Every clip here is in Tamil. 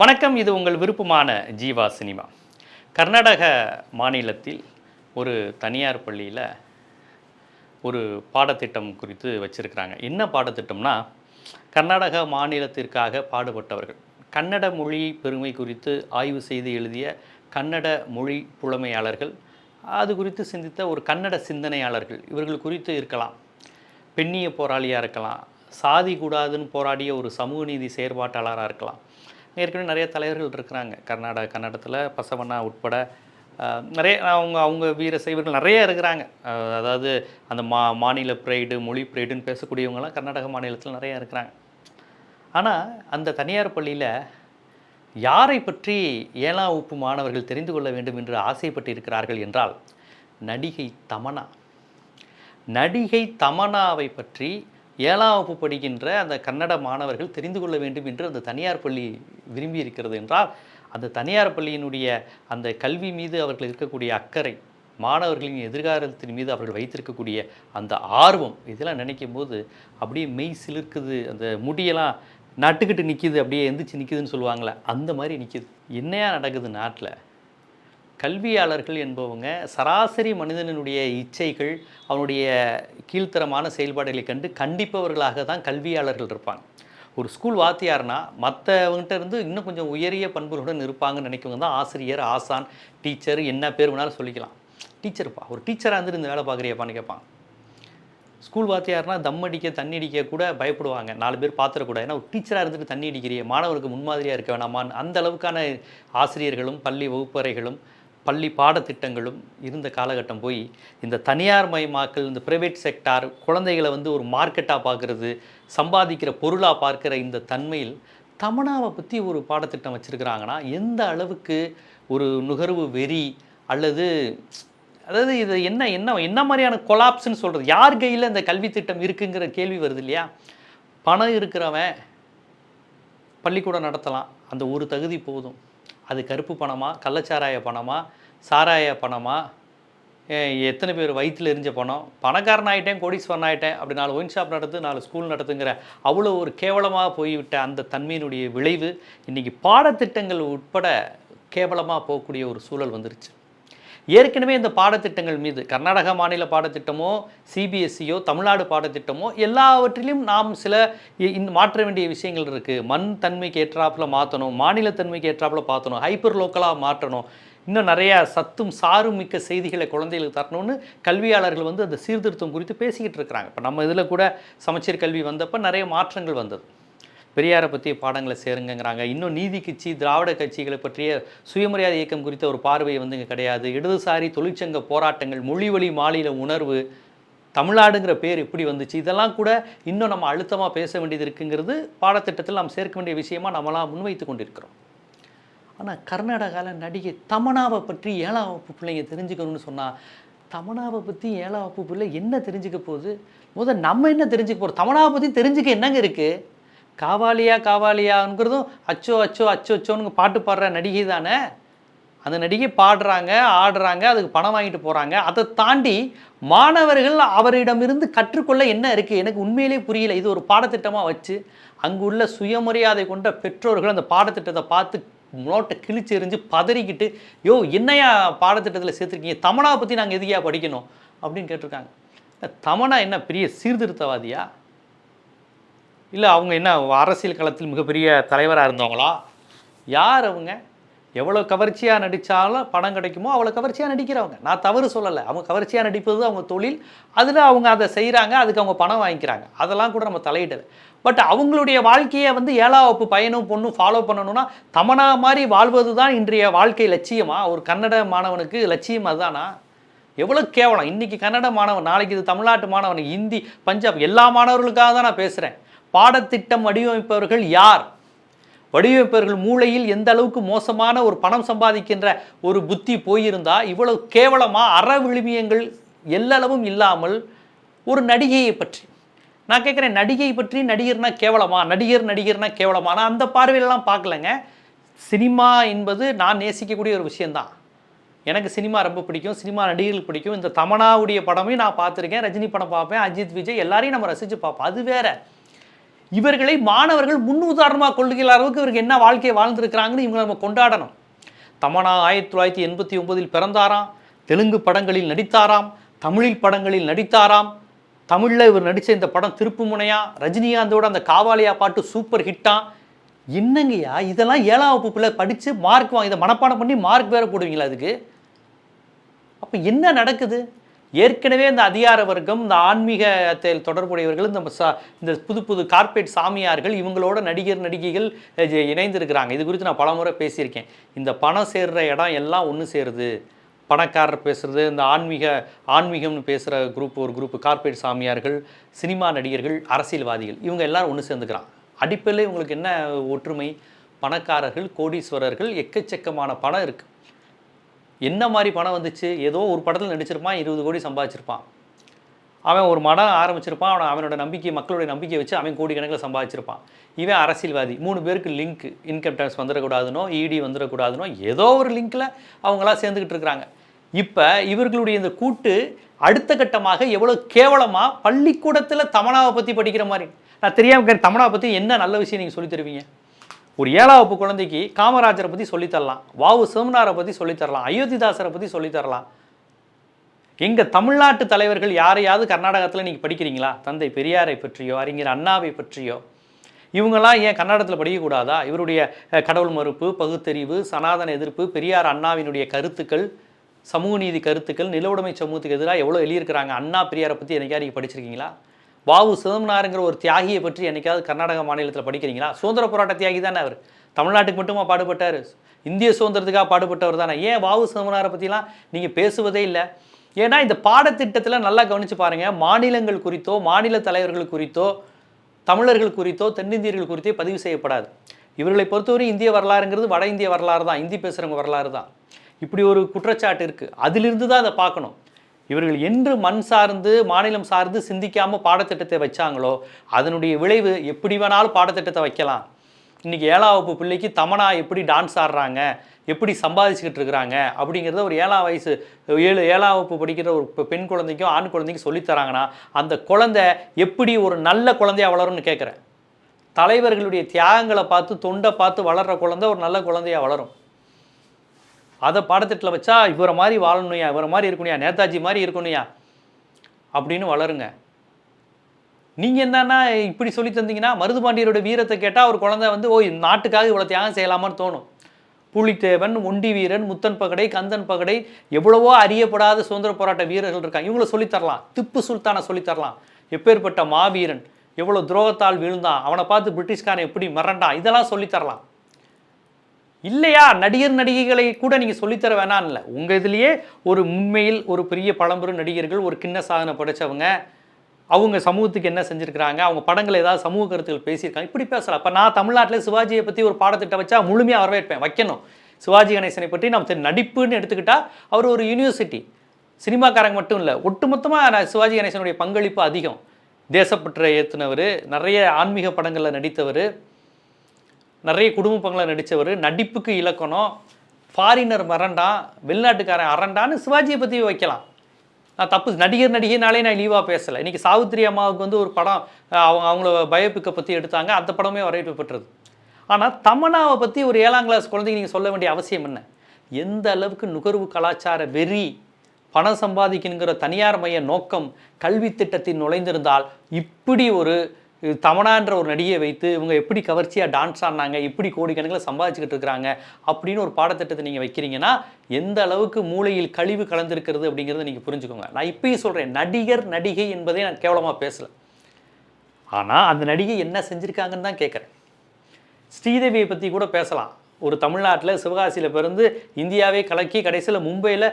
வணக்கம் இது உங்கள் விருப்பமான ஜீவா சினிமா. கர்நாடக மாநிலத்தில் ஒரு தனியார் பள்ளியில் ஒரு பாடத்திட்டம் குறித்து வச்சுருக்கிறாங்க. என்ன பாடத்திட்டம்னா கர்நாடக மாநிலத்திற்காக பாடுபட்டவர்கள். கன்னட மொழி பெருமை குறித்து ஆய்வு செய்து எழுதிய கன்னட மொழி புலமையாளர்கள் அது குறித்து சிந்தித்த ஒரு கன்னட சிந்தனையாளர்கள் இவர்கள் குறித்து இருக்கலாம். பெண்ணிய போராளியாக இருக்கலாம் சாதி கூடாதுன்னு போராடிய ஒரு சமூக நீதி செயற்பாட்டாளராக இருக்கலாம். ஏற்கனவே நிறைய தலைவர்கள் இருக்கிறாங்க. கர்நாடக கன்னடத்தில் பசவண்ணா உட்பட நிறைய அவங்க அவங்க வீர சைவர்கள் நிறைய இருக்கிறாங்க. அதாவது அந்த மா மாநில ப்ரைடு மொழி ப்ரைடுன்னு பேசக்கூடியவங்கலாம் கர்நாடக மாநிலத்தில் நிறைய இருக்கிறாங்க. ஆனால் அந்த தனியார் பள்ளியில் யாரை பற்றி ஏழாம் வகுப்பு மாணவர்கள் தெரிந்து கொள்ள வேண்டும் என்று ஆசைப்பட்டிருக்கிறார்கள் என்றால் நடிகை தமனா நடிகை தமனாவை பற்றி ஏழாம் வகுப்பு படிக்கின்ற அந்த கன்னட மாணவர்கள் தெரிந்து கொள்ள வேண்டும் என்று அந்த தனியார் பள்ளி விரும்பி இருக்கிறது என்றால் அந்த தனியார் பள்ளியினுடைய அந்த கல்வி மீது அவர்கள் இருக்கக்கூடிய அக்கறை மாணவர்களின் எதிர்காலத்தின் மீது அவர்கள் வைத்திருக்கக்கூடிய அந்த ஆர்வம் இதெல்லாம் நினைக்கும் போது அப்படியே மெய் சிலிர்க்குது அந்த முடியெல்லாம் நட்டுக்கிட்டு நிற்கிது அப்படியே எந்திரிச்சு நிற்கிதுன்னு சொல்லுவாங்களே அந்த மாதிரி நிற்கிது என்னையா நடக்குது நாட்டில்? கல்வியாளர்கள் என்பவங்க சராசரி மனிதனுடைய இச்சைகள் அவனுடைய கீழ்த்தரமான செயல்பாடுகளை கண்டு கண்டிப்பவர்களாக தான் கல்வியாளர்கள் இருப்பாங்க. ஒரு ஸ்கூல் வாத்தியார்னா மற்றவங்ககிட்ட இருந்து இன்னும் கொஞ்சம் உயரிய பண்புகளுடன் இருப்பாங்கன்னு நினைக்கவங்க தான் ஆசிரியர் ஆசான் டீச்சர் என்ன பேர் வேணாலும் சொல்லிக்கலாம். டீச்சர்ப்பா ஒரு டீச்சராக இருந்துட்டு இந்த வேலை பார்க்குறியப்பான்னு கேட்பான் ஸ்கூல் வாத்தியார்னா தம் அடிக்க தண்ணி அடிக்க கூட பயப்படுவாங்க. நாலு பேர் பார்த்துடக்கூடாது. ஏன்னா ஒரு டீச்சராக இருந்துட்டு தண்ணி அடிக்கிறிய மாணவருக்கு முன்மாதிரியாக இருக்க வேணாமான்னு. அந்த அளவுக்கான ஆசிரியர்களும் பள்ளி வகுப்பறைகளும் பள்ளி பாடத்திட்டங்களும் இருந்த காலகட்டம் போய் இந்த தனியார் மயமாக்கல் இந்த பிரைவேட் செக்டார் குழந்தைகளை வந்து ஒரு மார்க்கெட்டாக பார்க்குறது சம்பாதிக்கிற பொருளாக பார்க்குற இந்த தன்மையில் தமனாவை பற்றி ஒரு பாடத்திட்டம் வச்சுருக்கிறாங்கன்னா எந்த அளவுக்கு ஒரு நுகர்வு வெறி அல்லது அதாவது இது என்ன என்ன என்ன மாதிரியான கொலாப்ஸ்னு சொல்கிறது யார் கையில் இந்த கல்வி திட்டம் இருக்குங்கிற கேள்வி வருது இல்லையா? பணம் இருக்கிறவன் பள்ளிக்கூடம் நடத்தலாம். அந்த ஒரு தகுதி போதும். அது கருப்பு பணமா கள்ளச்சாராய பணமா சாராய பணமா எத்தனை பேர் வயிற்றில் எரிஞ்ச பணம்? பணக்காரன் ஆகிட்டேன் கோடீஸ்வரன் ஆகிட்டேன் அப்படி நாலு ஒயின் ஷாப் நடத்து நாலு ஸ்கூல் நடத்துங்கிற அவ்வளோ ஒரு கேவலமாக போய்விட்ட அந்த தன்மையினுடைய விளைவு இன்றைக்கி பாடத்திட்டங்கள் உட்பட கேவலமாக போகக்கூடிய ஒரு சூழல் வந்துருச்சு. ஏற்கனவே இந்த பாடத்திட்டங்கள் மீது கர்நாடக மாநில பாடத்திட்டமோ சிபிஎஸ்சியோ தமிழ்நாடு பாடத்திட்டமோ எல்லாவற்றிலும் நாம் சில இ- இந்த மாற்ற வேண்டிய விஷயங்கள் இருக்குது மண் தன்மைக்கு ஏற்றாப்பில் மாற்றணும் மாநில தன்மைக்கு ஏற்றாப்புல பார்த்தணும் ஹைப்பர் லோக்கலாக மாற்றணும். இன்னும் நிறையா சத்தும் சாரும் மிக்க செய்திகளை குழந்தைகளுக்கு தரணும்னு கல்வியாளர்கள் வந்து அந்த சீர்திருத்தம் குறித்து பேசிக்கிட்டு இருக்கிறாங்க. இப்போ நம்ம இதில் கூட சமச்சீர் கல்வி வந்தப்போ நிறைய மாற்றங்கள் வந்தது. பெரியாரை பற்றிய பாடங்களை சேருங்கிறாங்க இன்னும் நீதி கட்சி திராவிட கட்சிகளை பற்றிய சுயமரியாதை இயக்கம் குறித்த ஒரு பார்வை வந்து இங்கே கிடையாது. இடதுசாரி தொழிற்சங்க போராட்டங்கள் மொழி வழி மாநில உணர்வு தமிழ்நாடுங்கிற பேர் எப்படி வந்துச்சு. இதெல்லாம் கூட இன்னும் நம்ம அழுத்தமாக பேச வேண்டியது இருக்குங்கிறது பாடத்திட்டத்தில் நாம் சேர்க்க வேண்டிய விஷயமா நம்மளாம் முன்வைத்து கொண்டிருக்கிறோம். ஆனால் கர்நாடகாவில் நடிகை தமனாவை பற்றி ஏழாம் வகுப்பு பிள்ளைங்க தெரிஞ்சுக்கணும்னு சொன்னால் தமனாவை பற்றி ஏழாம் வகுப்பு பிள்ளை என்ன தெரிஞ்சுக்க போகுது? முதல் நம்ம என்ன தெரிஞ்சுக்க போகிறோம் தமனாவை பற்றி தெரிஞ்சுக்க என்னங்க இருக்குது காவாலியா காவாலியாங்கிறதும் அச்சோ அச்சோ அச்சோ அச்சோன்னு பாட்டு பாடுற நடிகை தானே? அந்த நடிகை பாடுறாங்க ஆடுறாங்க அதுக்கு பணம் வாங்கிட்டு போகிறாங்க அதை தாண்டி மாணவர்கள் அவரிடமிருந்து கற்றுக்கொள்ள என்ன இருக்குது எனக்கு உண்மையிலே புரியல. இது ஒரு பாடத்திட்டமாக வச்சு அங்கு உள்ள சுயமரியாதை கொண்ட பெற்றோர்கள் அந்த பாடத்திட்டத்தை பார்த்து நோட்டை கிழிச்சு எறிஞ்சு பதறிக்கிட்டு யோ என்னையா பாடத்திட்டத்தில் சேர்த்துருக்கீங்க? தமனா பற்றி நாங்கள் எதுக்கியா படிக்கணும்? அப்படின்னு கேட்டிருக்காங்க. தமனா என்ன பெரிய சீர்திருத்தவாதியா? இல்லை அவங்க என்ன அரசியல் களத்தில் மிகப்பெரிய தலைவராக இருந்தவங்களா? யார் அவங்க? எவ்வளோ கவர்ச்சியாக நடித்தாலும் பணம் கிடைக்குமோ அவ்வளோ கவர்ச்சியாக நடிக்கிறவங்க. நான் தவறு சொல்லலை. அவங்க கவர்ச்சியாக நடிப்பது அவங்க தொழில். அதில் அவங்க அதை செய்கிறாங்க அதுக்கு அவங்க பணம் வாங்கிக்கிறாங்க. அதெல்லாம் கூட நம்ம தலையிடலை. பட் அவங்களுடைய வாழ்க்கையை வந்து ஏழாம் வகுப்பு பையனும் பொண்ணும் ஃபாலோ பண்ணணும்னா தமனா மாதிரி வாழ்வது தான் இன்றைய வாழ்க்கை லட்சியமா? ஒரு கன்னட மாணவனுக்கு லட்சியம் அதுதானா? எவ்வளோ கேவலம். இன்னைக்கு கன்னட மாணவன் நாளைக்கு இது தமிழ்நாட்டு மாணவன் ஹிந்தி பஞ்சாப் எல்லா மாணவர்களுக்காக தான் நான் பேசுகிறேன் பாடத்திட்டம் வடிவமைப்பவர்கள் யார்? வடிவமைப்பவர்கள் மூளையில் எந்த அளவுக்கு மோசமான ஒரு பணம் சம்பாதிக்கின்ற ஒரு புத்தி போயிருந்தா இவ்வளவு கேவலமாக அற விழுமியங்கள் எல்லளவும் இல்லாமல் ஒரு நடிகையை பற்றி. நான் கேட்குறேன் நடிகை பற்றி நடிகர்னா கேவலமா? நடிகர் நடிகர்னா கேவலமா? நான் அந்த பார்வையிலலாம் பார்க்கலங்க. சினிமா என்பது நான் நேசிக்கக்கூடிய ஒரு விஷயந்தான். எனக்கு சினிமா ரொம்ப பிடிக்கும் சினிமா நடிகர்கள் பிடிக்கும். இந்த தமனாவுடைய படமையும் நான் பார்த்துருக்கேன் ரஜினி படம் பார்ப்பேன் அஜித் விஜய் எல்லாரையும் நம்ம ரசித்து பார்ப்போம். அது வேறு. இவர்களை மாணவர்கள் முன்னுதாரணமாக கொள்ளுகிற அளவுக்கு இவருக்கு என்ன வாழ்க்கையை வாழ்ந்திருக்கிறாங்கன்னு இவங்களை நம்ம கொண்டாடணும். தமனா ஆயிரத்தி தொள்ளாயிரத்தி எண்பத்தி ஒன்பதில் பிறந்தாராம். தெலுங்கு படங்களில் நடித்தாராம். தமிழில் படங்களில் நடித்தாராம். தமிழில் இவர் நடித்த இந்த படம் திருப்புமுனையா ரஜினிகாந்தோட அந்த காவாலியா பாட்டு சூப்பர் ஹிட்டா என்னங்கய்யா இதெல்லாம் ஏழாம் வகுப்புல படித்து மார்க் வாங்கி இதை மனப்பாடம் பண்ணி மார்க் வேற போடுவீங்களா அதுக்கு? அப்போ என்ன நடக்குது? ஏற்கனவே இந்த அதிகார வர்க்கம் இந்த ஆன்மீகத்தில் தொடர்புடையவர்கள் இந்த சா இந்த புது புது கார்ப்பரேட் சாமியார்கள் இவங்களோட நடிகர் நடிகைகள் இணைந்திருக்கிறாங்க. இது குறித்து நான் பலமுறை பேசியிருக்கேன். இந்த பணம் சேர்ற இடம் எல்லாம் ஒன்று சேருது. பணக்காரர் பேசுகிறது இந்த ஆன்மீக ஆன்மீகம்னு பேசுகிற குரூப் ஒரு குரூப் கார்ப்பரேட் சாமியார்கள் சினிமா நடிகர்கள் அரசியல்வாதிகள் இவங்க எல்லாரும் ஒன்று சேர்ந்துக்கிறான் அடிப்படையில் இவங்களுக்கு என்ன ஒற்றுமை? பணக்காரர்கள் கோடீஸ்வரர்கள் எக்கச்சக்கமான பணம் இருக்குது என்ன மாதிரி பணம் வந்துச்சு? ஏதோ ஒரு படத்தில் நடிச்சிருப்பான் இருபது கோடி சம்பாதிச்சிருப்பான். அவன் ஒரு மடம் ஆரம்பிச்சிருப்பான் அவன் அவனோட நம்பிக்கை மக்களுடைய நம்பிக்கை வச்சு அவன் கோடிக்கணக்கில் சம்பாதிச்சிருப்பான். இவன் அரசியல்வாதி. மூணு பேருக்கு லிங்க் இன்கம் டேக்ஸ் வந்துடக்கூடாதுனோ இடி வந்துடக்கூடாதுனோ ஏதோ ஒரு லிங்க்கில் அவங்களாம் சேர்ந்துக்கிட்டு இருக்கிறாங்க. இப்போ இவர்களுடைய இந்த கூட்டு அடுத்த கட்டமாக எவ்வளோ கேவலமாக பள்ளிக்கூடத்தில் தமனாவை பற்றி படிக்கிற மாதிரி. நான் தெரியாமல் தமனாவை பற்றி என்ன நல்ல விஷயம் நீங்கள் சொல்லித் தருவீங்க? ஒரு ஏழாம் வகுப்பு குழந்தைக்கு காமராஜரை பற்றி சொல்லித்தரலாம் வாவு சிவனாரை பற்றி சொல்லித்தரலாம் அயோத்திதாசரை பற்றி சொல்லித்தரலாம் எங்கள் தமிழ்நாட்டு தலைவர்கள் யாரையாவது கர்நாடகத்தில் நீங்கள் படிக்கிறீங்களா? தந்தை பெரியாரை பற்றியோ அறிஞர் அண்ணாவை பற்றியோ. இவங்கெல்லாம் ஏன் கன்னடத்தில் படிக்கக்கூடாதா இவருடைய கடவுள் மறுப்பு பகுத்தறிவு சனாதன எதிர்ப்பு பெரியார் அண்ணாவினுடைய கருத்துக்கள் சமூக நீதி கருத்துக்கள் நிலவுடைமை சமூகத்துக்கு எதிராக எவ்வளோ எழுதியிருக்கிறாங்க? அண்ணா பெரியாரை பற்றி என்னைக்காவது நீங்கள் படிச்சிருக்கீங்களா? வாவு சிதம்பனாருங்கிற ஒரு தியாகியை பற்றி என்றைக்காவது கர்நாடக மாநிலத்தில் படிக்கிறீங்களா? சுதந்திர போராட்ட தியாகி தானே அவர். தமிழ்நாட்டுக்கு மட்டுமா பாடுபட்டார்? இந்திய சுதந்திரத்துக்காக பாடுபட்டவர் தானே. ஏன் வாவு சிதம்பரனாரை பற்றிலாம் நீங்கள் பேசுவதே இல்லை? ஏன்னா இந்த பாடத்திட்டத்தில் நல்லா கவனித்து பாருங்கள் மாநிலங்கள் குறித்தோ மாநில தலைவர்கள் குறித்தோ தமிழர்கள் குறித்தோ தென்னிந்தியர்கள் குறித்தோ பதிவு செய்யப்படாது. இவர்களை பொறுத்தவரை இந்திய வரலாறுங்கிறது வட இந்திய வரலாறு தான். இந்தி பேசுகிறவங்க வரலாறு தான். இப்படி ஒரு குற்றச்சாட்டு இருக்குது அதிலிருந்து தான் அதை பார்க்கணும். இவர்கள் என்று மண் சார்ந்து மாநிலம் சார்ந்து சிந்திக்காமல் பாடத்திட்டத்தை வச்சாங்களோ அதனுடைய விளைவு எப்படி வேணாலும் பாடத்திட்டத்தை வைக்கலாம். இன்றைக்கி ஏழாம் வகுப்பு பிள்ளைக்கு தமனா எப்படி டான்ஸ் ஆடுறாங்க எப்படி சம்பாதிச்சுக்கிட்டு இருக்கிறாங்க அப்படிங்கிறத ஒரு ஏழாம் வயசு ஏழு ஏழாம் வகுப்பு படிக்கிற ஒரு பெண் குழந்தைக்கும் ஆண் குழந்தைக்கும் சொல்லித்தராங்கன்னா அந்த குழந்தை எப்படி ஒரு நல்ல குழந்தையா வளரும்னு கேட்குறேன். தலைவர்களுடைய தியாகங்களை பார்த்து தொண்டை பார்த்து வளர்கிற குழந்தை ஒரு நல்ல குழந்தையா வளரும். அதை பாடத்திட்டத்தில் வச்சா இவரை மாதிரி வாழணுயா இவரை மாதிரி இருக்கணுயா நேதாஜி மாதிரி இருக்கணுயா அப்படின்னு வளருங்க. நீங்கள் என்னன்னா இப்படி சொல்லி தந்தீங்கன்னா மருதுபாண்டியரோட வீரத்தை கேட்டால் ஒரு குழந்தை வந்து ஓ நாட்டுக்காக இவ்வளோ தியாகம் செய்யலாமான்னு தோணும். புலித்தேவன் ஒண்டி வீரன் முத்தன் பகடை கந்தன் பகடை எவ்வளவோ அறியப்படாத சுதந்திர போராட்ட வீரர்கள் இருக்காங்க. இவங்கள சொல்லித்தரலாம் திப்பு சுல்தானை சொல்லித்தரலாம் எப்பேற்பட்ட மாவீரன் எவ்வளோ துரோகத்தால் விழுந்தான் அவனை பார்த்து பிரிட்டிஷ்காரன் எப்படி மிரண்டான் இதெல்லாம் சொல்லித்தரலாம் இல்லையா? நடிகர் நடிகைகளை கூட நீங்கள் சொல்லித்தர வேணாம் இல்லை. உங்கள் இதுலேயே ஒரு உண்மையில் ஒரு பெரிய பழம்பெரும் நடிகர்கள் ஒரு கிண்ண சாதனை படைச்சவங்க அவங்க சமூகத்துக்கு என்ன செஞ்சுருக்கிறாங்க அவங்க படங்கள் ஏதாவது சமூக கருத்துக்கள் பேசியிருக்காங்க இப்படி பேசலாம். அப்போ நான் தமிழ்நாட்டில் சிவாஜியை பற்றி ஒரு பாடத்திட்டம் வச்சா முழுமையாக வரவேற்பேன் வைக்கணும். சிவாஜி கணேசனை பற்றி நம்ம நடிப்புன்னு எடுத்துக்கிட்டால் அவர் ஒரு யூனிவர்சிட்டி சினிமாக்காரங்க மட்டும் இல்லை ஒட்டுமொத்தமாக நான் சிவாஜி கணேசனுடைய பங்களிப்பு அதிகம். தேசப்பற்றை ஏற்றுனவர் நிறைய ஆன்மீக படங்களில் நடித்தவர். நிறைய குடும்ப படங்களை நடித்தவர் நடிப்புக்கு இலக்கணம் ஃபாரினர் மறண்டான் வெளிநாட்டுக்காரன் அரண்டான்னு சிவாஜியை பற்றி வைக்கலாம். நான் தப்பு நடிகர் நடிகைனாலே நான் லீவாக பேசலை. இன்றைக்கி சாவித்திரி அம்மாவுக்கு வந்து ஒரு படம் அவங்க அவங்கள பயோபிக்கை பற்றி எடுத்தாங்க அந்த படமே வரவேற்பு பெற்றது. ஆனால் தமனாவை பற்றி ஒரு ஏழாம் கிளாஸ் குழந்தைக்கு நீங்கள் சொல்ல வேண்டிய அவசியம் என்ன? எந்த அளவுக்கு நுகர்வு கலாச்சார வெறி பணம் சம்பாதிக்கணுங்கிற தனியார் மைய நோக்கம் கல்வி திட்டத்தில் நுழைந்திருந்தால் இப்படி ஒரு தமனான்ற ஒரு நடிகையை வைத்து இவங்க எப்படி கவர்ச்சியாக டான்ஸ் ஆடினாங்க எப்படி கோடிக்கணக்கில் சம்பாதிச்சுக்கிட்டு இருக்கிறாங்க அப்படின்னு ஒரு பாடத்திட்டத்தை நீங்கள் வைக்கிறீங்கன்னா எந்த அளவுக்கு மூளையில் கழிவு கலந்திருக்கிறது அப்படிங்கிறத நீங்கள் புரிஞ்சுக்கோங்க. நான் இப்பயும் சொல்கிறேன் நடிகர் நடிகை என்பதை நான் கேவலமாக பேசலை. ஆனால் அந்த நடிகை என்ன செஞ்சுருக்காங்கன்னு தான் கேட்குறேன் ஸ்ரீதேவியை பற்றி கூட பேசலாம். ஒரு தமிழ்நாட்டில் சிவகாசியில் பிறந்து இந்தியாவே கலக்கி கடைசியில் மும்பையில்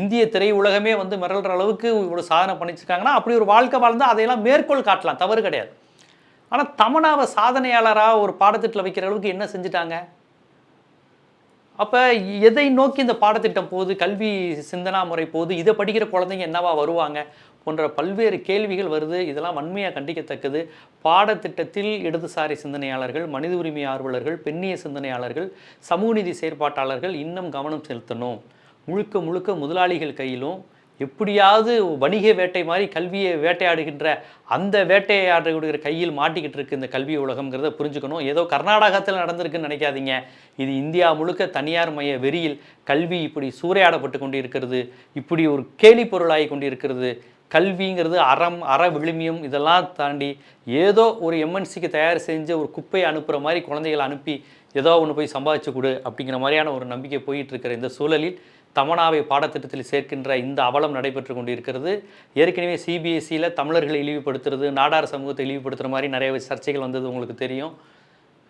இந்திய திரை உலகமே வந்து மிரள்ற அளவுக்கு இவ்வளோ சாதனை பண்ணிச்சிருக்காங்கன்னா அப்படி ஒரு வாழ்க்கை வாழ்ந்தால் அதையெல்லாம் மேற்கோள் காட்டலாம் தவறு கிடையாது. ஆனால் தமனாவை சாதனையாளராக ஒரு பாடத்திட்டத்தில் வைக்கிற அளவுக்கு என்ன செஞ்சுட்டாங்க? அப்போ எதை நோக்கி இந்த பாடத்திட்டம் போகுது? கல்வி சிந்தனா முறை போகுது? இதை படிக்கிற குழந்தைங்க என்னவா வருவாங்க? போன்ற பல்வேறு கேள்விகள் வருது. இதெல்லாம் வன்மையாக கண்டிக்கத்தக்கது. பாடத்திட்டத்தில் இடதுசாரி சிந்தனையாளர்கள் மனித உரிமை ஆர்வலர்கள் பெண்ணிய சிந்தனையாளர்கள் சமூக நீதி செயற்பாட்டாளர்கள் இன்னும் கவனம் செலுத்தணும். முழுக்க முழுக்க முதலாளிகள் கையிலும் எப்படியாவது வணிக வேட்டை மாதிரி கல்வியை வேட்டையாடுகின்ற அந்த வேட்டையாடுகிற கையில் மாட்டிக்கிட்டு இருக்கு இந்த கல்வி உலகம்ங்கிறத புரிஞ்சுக்கணும். ஏதோ கர்நாடகத்தில் நடந்திருக்குன்னு நினைக்காதீங்க. இது இந்தியா முழுக்க தனியார் மைய வெறியில் கல்வி இப்படி சூறையாடப்பட்டு கொண்டு இருக்கிறது இப்படி ஒரு கேலி பொருளாகி கொண்டு இருக்கிறது கல்விங்கிறது அறம் அற விழுமியம் இதெல்லாம் தாண்டி ஏதோ ஒரு எம்என்சிக்கு தயார் செஞ்ச ஒரு குப்பையை அனுப்புகிற மாதிரி குழந்தைகளை அனுப்பி ஏதோ ஒன்று போய் சம்பாதிச்சு கொடு அப்படிங்கிற மாதிரியான ஒரு நம்பிக்கை போயிட்டு இருக்கிற இந்த சூழலில் தமனாவை பாடத்திட்டத்தில் சேர்க்கின்ற இந்த அவலம் நடைபெற்று கொண்டிருக்கிறது. ஏற்கனவே சிபிஎஸ்சியில் தமிழர்களை இழிவுபடுத்துறது நாடார் சமூகத்தை இழிவுபடுத்துகிற மாதிரி நிறைய சர்ச்சைகள் வந்தது உங்களுக்கு தெரியும்.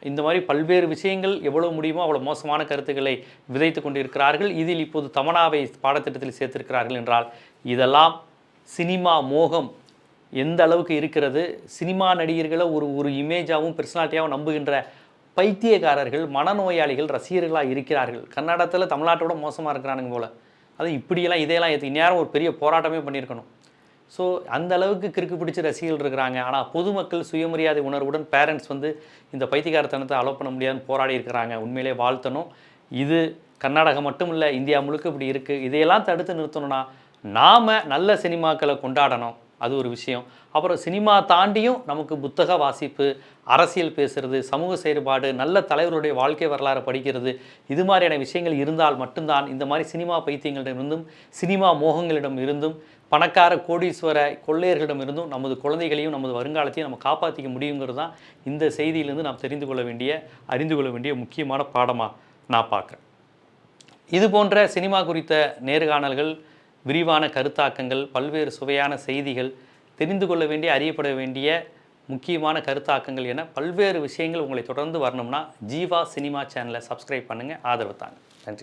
இந்த மாதிரி பல்வேறு விஷயங்கள் எவ்வளோ முடியுமோ அவ்வளோ மோசமான கருத்துக்களை விதைத்து கொண்டிருக்கிறார்கள். இதில் இப்போது தமனாவை பாடத்திட்டத்தில் சேர்த்திருக்கிறார்கள் என்றால் இதெல்லாம் சினிமா மோகம் எந்த அளவுக்கு இருக்கிறது? சினிமா நடிகர்களை ஒரு ஒரு இமேஜாகவும் பர்சனாலிட்டியாகவும் நம்புகின்ற பைத்தியக்காரர்கள் மனநோயாளிகள் ரசிகர்களாக இருக்கிறார்கள். கன்னடத்தில் தமிழ்நாட்டோட மோசமாக இருக்கிறானுங்க போல். அது இப்படியெல்லாம் இதையெல்லாம் ஏற்று இந்நேரம் ஒரு பெரிய போராட்டமே பண்ணியிருக்கணும். ஸோ அந்த அளவுக்கு கிறுக்கு பிடிச்ச ரசிகர்கள் இருக்கிறாங்க. ஆனால் பொதுமக்கள் சுயமரியாதை உணர்வுடன் பேரண்ட்ஸ் வந்து இந்த பைத்தியக்காரத்தனத்தை அலோ பண்ண முடியாதுன்னு போராடி இருக்கிறாங்க. உண்மையிலே வாழ்த்தணும். இது கர்நாடகம் மட்டும் இல்லை இந்தியா முழுக்க இப்படி இருக்குது இதையெல்லாம் தடுத்து நிறுத்தணும்னா நாம் நல்ல சினிமாக்களை கொண்டாடணும். அது ஒரு விஷயம். அப்புறம் சினிமா தாண்டியும் நமக்கு புத்தக வாசிப்பு அரசியல் பேசுறது சமூக செயல்பாடு நல்ல தலைவருடைய வாழ்க்கை வரலாறு படிக்கிறது இது மாதிரியான விஷயங்கள் இருந்தால் மட்டும்தான் இந்த மாதிரி சினிமா பைத்தியங்களிடமிருந்தும் சினிமா மோகங்களிடம் இருந்தும் பணக்கார கோடீஸ்வர கொள்ளையர்களிடம் இருந்தும் நமது குழந்தைகளையும் நமது வருங்காலத்தையும் நம்ம காப்பாற்றிக்க முடியுங்கிறது தான் இந்த செய்தியிலிருந்து நாம் தெரிந்து கொள்ள வேண்டிய அறிந்து கொள்ள வேண்டிய முக்கியமான பாடமாக நான் பார்க்குறேன். இது போன்ற சினிமா குறித்த நேர்காணல்கள் விரிவான கருத்தாக்கங்கள் பல்வேறு சுவையான செய்திகள் தெரிந்து கொள்ள வேண்டிய அறியப்பட வேண்டிய முக்கியமான கருத்தாக்கங்கள் என பல்வேறு விஷயங்கள் உங்களை தொடர்ந்து வரணும்னா ஜீவா சினிமா சேனலை சப்ஸ்கிரைப் பண்ணுங்கள் ஆதரவு தாங்க. நன்றி.